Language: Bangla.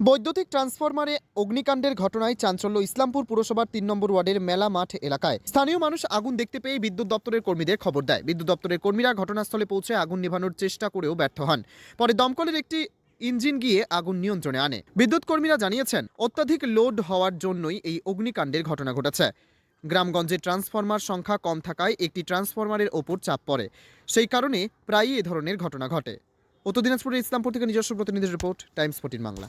বৈদ্যুতিক ট্রান্সফরমারে অগ্নিকাণ্ডের ঘটনায় চাঞ্চল্য ইসলামপুর পুরসভার তিন নম্বর ওয়ার্ডের মেলা মাঠ এলাকায়। স্থানীয় মানুষ আগুন দেখতে পেয়ে বিদ্যুৎ দপ্তরের কর্মীদের খবর দেয়। বিদ্যুৎ দপ্তরের কর্মীরা ঘটনাস্থলে পৌঁছে আগুন নেভানোর চেষ্টা করেও ব্যর্থ হন। পরে দমকলের একটি ইঞ্জিন গিয়ে আগুন নিয়ন্ত্রণে আনে। বিদ্যুৎ কর্মীরা জানিয়েছেন, অত্যাধিক লোড হওয়ার জন্যই এই অগ্নিকাণ্ডের ঘটনা ঘটেছে। গ্রামগঞ্জে ট্রান্সফরমার সংখ্যা কম থাকায় একটি ট্রান্সফরমারের ওপর চাপ পড়ে। সেই কারণে প্রায়ই এ ধরনের ঘটনা ঘটে। উত্তর দিনাজপুরের ইসলামপুর থেকে নিজস্ব প্রতিনিধির report, Times fourteen Bangla.